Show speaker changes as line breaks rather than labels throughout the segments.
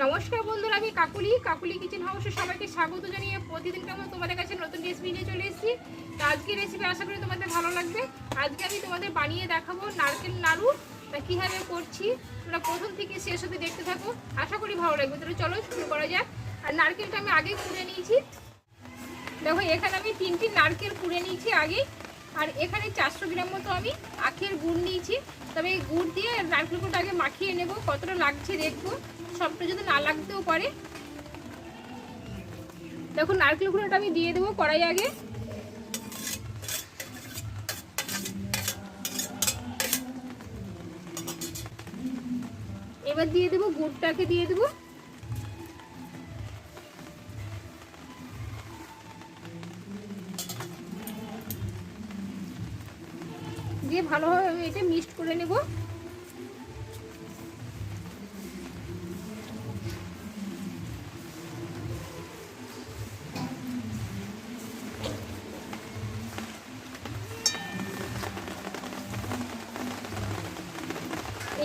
নমস্কার বন্ধুরা, আমি কাকুলি। কাকুলি কিচেন হাউসে সবাইকে স্বাগত জানিয়ে প্রতিদিন কেমন তোমাদের কাছে নতুন রেসিপি নিয়ে চলে এসেছি। তো আজকে রেসিপি আশা করি তোমাদের ভালো লাগবে। আজকে আমি তোমাদের বানিয়ে দেখাবো নারকেল নাড়ু। তা কীভাবে করছি, তোমরা প্রথম থেকে শেষ অবধি দেখতে থাকো। আশা করি ভালো লাগবে। তাহলে চলো শুরু করা যাক। আর নারকেলটা আমি আগে কুড়ে নিয়েছি। দেখো, এখানে আমি তিনটি নারকেল কুড়ে নিয়েছি আগে আর এখানে চারশো গ্রাম মতো আমি আখের গুড় নিয়েছি। তবে এই গুড় দিয়ে নারকেল আগে মাখিয়ে নেব, কতটা লাগছে দেখব। সবটা যদি না লাগতেও পারে। দেখো নারকেল গুঁড়োটা আমি দিয়ে দেবো কড়াই আগে। এবার দিয়ে দেবো গুড়টাকে দিয়ে দেবো। দিয়ে ভালোভাবে এটা মিক্সড করে নেব।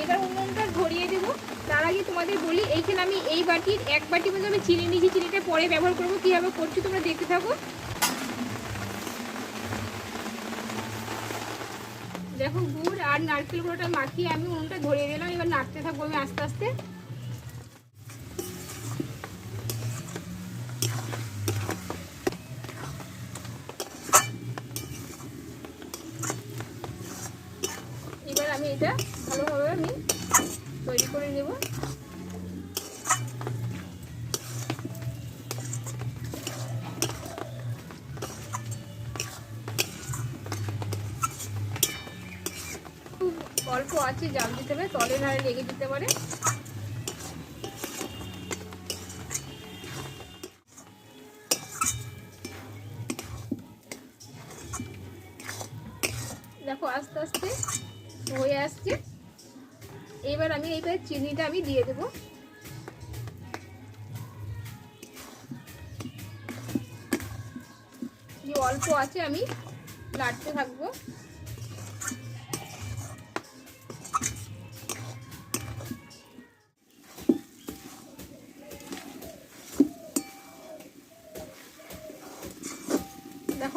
এবার ধরিয়ে দেবো। তার আগে তোমাদের বলি, এইখানে আমি এই বাটির এক বাটি মতো আমি চিনি নিয়েছি। চিনিটা পরে ব্যবহার করব। কীভাবে করছি তোমরা দেখতে থাকো। দেখো গুড় আর নারকেল গুঁড়োটা মাখিয়ে আমি উনুনটা ধরিয়ে দিলাম এবার নাড়তে থাকব আমি আস্তে আস্তে। এবার আমি এটা ভালোভাবে আমি তৈরি করে নেব। অল্প আছে, জাল দিতে হবে, তলে নাড়ে লেগে দিতে পারে। দেখো, আস্তে আস্তে হয়ে আসছে। এবার আমি এইবার চিনিটা আমি দিয়ে দেবো। অল্প আছে, আমি নাড়তে থাকব।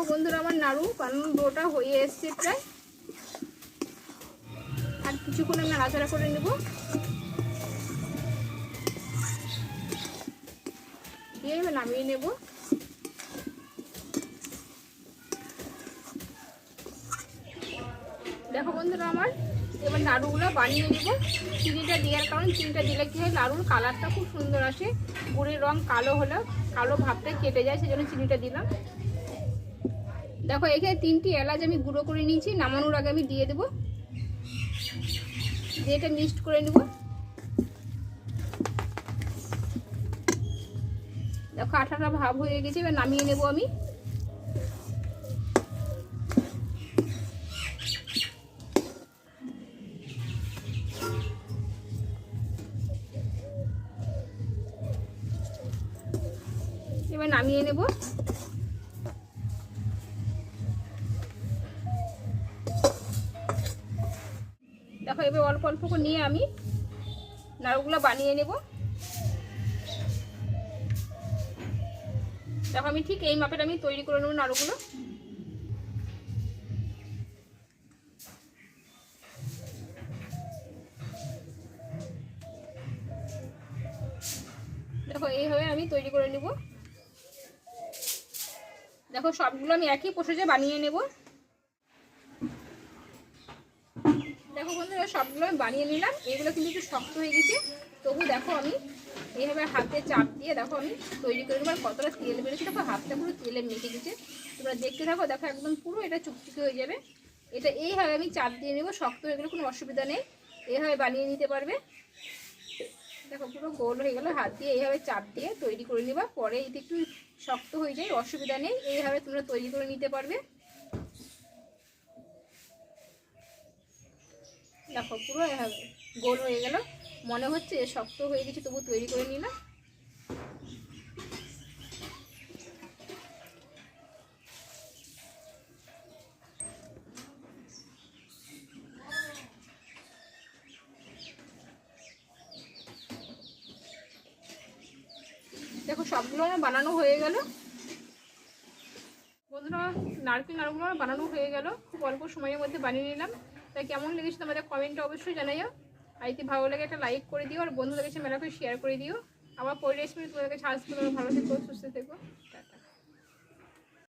দেখো বন্ধুরা আমার নাড়ু বানানোর ডোটা হয়ে এসছে প্রায়। আর কিছুক্ষণ আমি নাড়াচাড়া করে নেব। দিয়ে নামিয়ে নেব। দেখো বন্ধুরা আমার, এবার নাড়ুগুলো বানিয়ে নেব। চিনিটা দেওয়ার কারণ চিনিটা দিলে কি হয়, নাড়ুর কালারটা খুব সুন্দর আসে। গুড়ের রং কালো হলে কালো ভাবটা কেটে যায়, সেজন্য চিনিটা দিলাম। দেখো, এখানে তিনটি এলাচ আমি গুঁড়ো করে নিয়েছি, নামানোর আগে আমি দিয়ে দেবো। দিয়ে এটা মিক্সড করে নেব। দেখো, আঠাটা ভাব হয়ে গেছে, এবার নামিয়ে নেব আমি। এবার নামিয়ে নেব। দেখো, এবার অল্প অল্প করে নিয়ে আমি নাড়ুগুলো বানিয়ে নেব। দেখো, আমি ঠিক এই মাপের আমি তৈরি করে নেব নাড়ুগুলো। দেখো, এইভাবে আমি তৈরি করে নেব। দেখো, সবগুলো আমি একই প্রসেসে বানিয়ে নেব। দেখো বন্ধুরা, সবগুলো আমি বানিয়ে নিলাম। এগুলো কিন্তু একটু শক্ত হয়ে গেছে। তবু দেখো আমি এইভাবে হাতে চাপ দিয়ে দেখো আমি তৈরি করে নেবার কতটা তেল বেরোচ্ছে, দেখো হাতটা পুরো তেলে মেখে গেছে। তোমরা দেখতে থাকো, দেখো একদম পুরো এটা চুপচুকে হয়ে যাবে। এটা এইভাবে আমি চাপ দিয়ে নেব, শক্ত হয়ে গেলে কোনো অসুবিধা নেই। এইভাবে বানিয়ে নিতে পারবে। দেখো পুরো গোল হয়ে গেলো, হাত দিয়ে এইভাবে চাপ দিয়ে তৈরি করে নেবা। পরে এটা একটু শক্ত হয়ে যায়, অসুবিধা নেই। এইভাবে তোমরা তৈরি করে নিতে পারবে। দেখো, পুরো এভাবে গোল হয়ে গেল। মনে হচ্ছে শক্ত হয়ে গেছে, তবু তৈরি করে নিলাম দেখো, সবগুলো আমার বানানো হয়ে গেল। বন্ধুরা, নারকেল নাড়ুগুলো আমার বানানো হয়ে গেল। খুব অল্প সময়ের মধ্যে বানিয়ে নিলাম। তাই কেমন লেগেছে তোমাদের কমেন্টে অবশ্যই জানাইও। আর যদি ভালো লাগে একটা লাইক করে দিও, আর বন্ধুদের কাছে মেলা করে শেয়ার করে দিও। আবার পরে রেসিপি তোমাদের কাছে আসবে তোমরা ভালো থেকো, সুস্থ থেকো। টাটা।